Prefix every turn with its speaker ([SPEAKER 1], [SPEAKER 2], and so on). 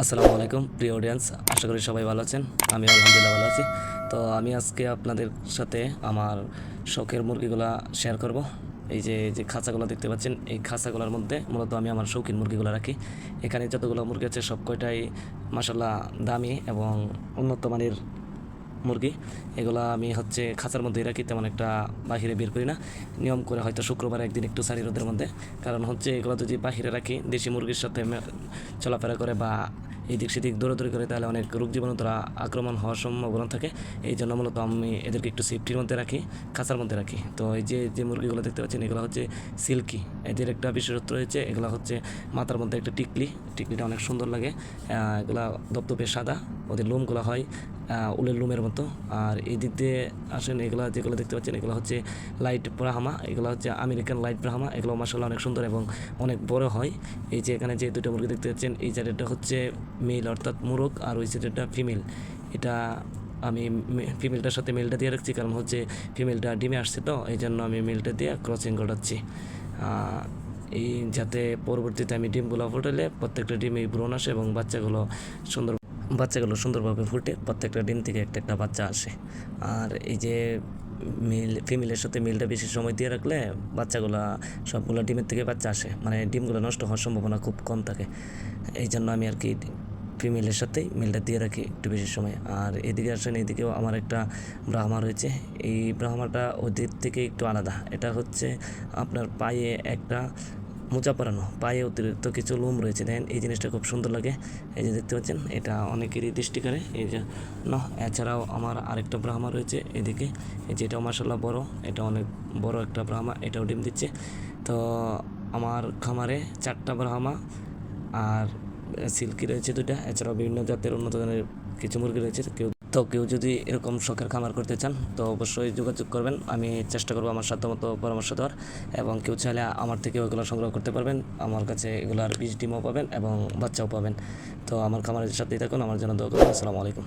[SPEAKER 1] আসসালামু আলাইকুম, প্রিয় অডিয়েন্স আশা করি সবাই ভালো আছেন। আমি আলহামদুলিল্লাহ ভালো আছি। তো আমি আজকে আপনাদের সাথে আমার শখের মুরগিগুলা শেয়ার করব। এই যে যে খাঁচাগুলো দেখতে পাচ্ছেন, এই খাঁচাগুলোর মধ্যে মূলত আমি আমার শৌখিন মুরগিগুলো রাখি। এখানে যতগুলো মুরগি আছে, সব কয়টাই মাসাল্লাহ দামি এবং উন্নত মানের মুরগি। এগুলো আমি হচ্ছে খাঁচার মধ্যেই রাখি, তেমন একটা বাহিরে বের করি না। নিয়ম করে হয়তো শুক্রবার একদিন একটু সারি রোদের মধ্যে। কারণ হচ্ছে এগুলো যদি বাহিরে রাখি, দেশি মুরগির সাথে চলাফেরা করে বা এদিক সেদিক দৌড়াদৌড়ি করে তাহলে অনেক রোগ জীবাণু তারা আক্রমণ হওয়ার সম্ভাবনা থাকে। এই জন্য মূলত আমি এদেরকে একটু সেফটির মধ্যে রাখি, খাঁচার মধ্যে রাখি। তো এই যে যে মুরগিগুলো দেখতে পাচ্ছেন, এগুলো হচ্ছে সিল্কি। এদের একটা বিশেষত্ব রয়েছে, এগুলো হচ্ছে মাথার মধ্যে একটা টিকলি। টিকলিটা অনেক সুন্দর লাগে। এগুলো দপদপে সাদা, ওদের লোমগুলো হয়। উলের লোমের মতো। আর এই দিক দিয়ে আসেন, এগুলো যেগুলো দেখতে পাচ্ছেন, এগুলো হচ্ছে লাইট ব্রাহামা, এগুলো হচ্ছে আমেরিকান লাইট ব্রাহ্মা। এগুলো মাসাল্লাহ অনেক সুন্দর এবং অনেক বড় হয়। এই যে এখানে যে দুটো মুরগি দেখতে পাচ্ছেন, এই সাইডেরটা হচ্ছে মেল অর্থাৎ মুরগ, আর ওই সাইডেরটা ফিমেল। এটা আমি ফিমেলটার সাথে মেলটা দিয়ে রাখছি, কারণ হচ্ছে ফিমেলটা ডিমে আসছে তো, এই জন্য আমি মেলটা দিয়ে ক্রসিং ঘটাচ্ছি এই যাতে পরবর্তীতে আমি ডিমগুলো ফুটালে প্রত্যেকটা ডিমে ভ্রূণ আসে এবং বাচ্চাগুলো সুন্দর বাচ্চাগুলো সুন্দরভাবে ফুটে, প্রত্যেকটা ডিম থেকে একটা একটা বাচ্চা আসে। আর এই যে মেল, ফিমেলের সাথে মিলটা বেশি সময় দিয়ে রাখলে বাচ্চাগুলো সবগুলো ডিমের থেকে বাচ্চা আসে। মানে ডিমগুলো নষ্ট হওয়ার সম্ভাবনা খুব কম থাকে। এই জন্য আমি আর কি ফিমেলের সাথেই মিলটা দিয়ে রাখি একটু বেশি সময়। আর এদিকে আসেন, এদিকেও আমার একটা ব্রাহ্মা রয়েছে। এই ব্রাহ্মাটা ওদের থেকে একটু আলাদা। এটা হচ্ছে আপনার পায়ে একটা মোজা পরানো পায়ে অতিরিক্ত কিছু লোম রয়েছে। দেখেন, এই জিনিসটা খুব সুন্দর লাগে। এই যে দেখতে পাচ্ছেন, এটা অনেকেরই দৃষ্টি করে। এই যে, না, এছাড়াও আমার আরেকটা ব্রাহ্মা রয়েছে এদিকে। এই যে, এটাও মাসাল্লাহ বড়। এটা অনেক বড় একটা ব্রাহ্মা, এটাও ডিম দিচ্ছে। তো আমার খামারে চারটা ব্রাহ্মা আর সিল্কি রয়েছে দুটা এছাড়াও বিভিন্ন জাতের উন্নত ধরনের কিছু মুরগি রয়েছে। কেউ তো কেউ যদি এরকম শখের খামার করতে চান, তো অবশ্যই যোগাযোগ করবেন। আমি চেষ্টা করব আমার সাধ্যমতো পরামর্শ দেওয়ার এবং কেউ চাইলে আমার থেকেও ওইগুলো সংগ্রহ করতে পারবেন। আমার কাছে এগুলার বীজ ডিমও পাবেন এবং বাচ্চাও পাবেন। তো আমার খামারের সাথেই থাকুন, আমার জন্য দোয়া করুন আসসালামু আলাইকুম।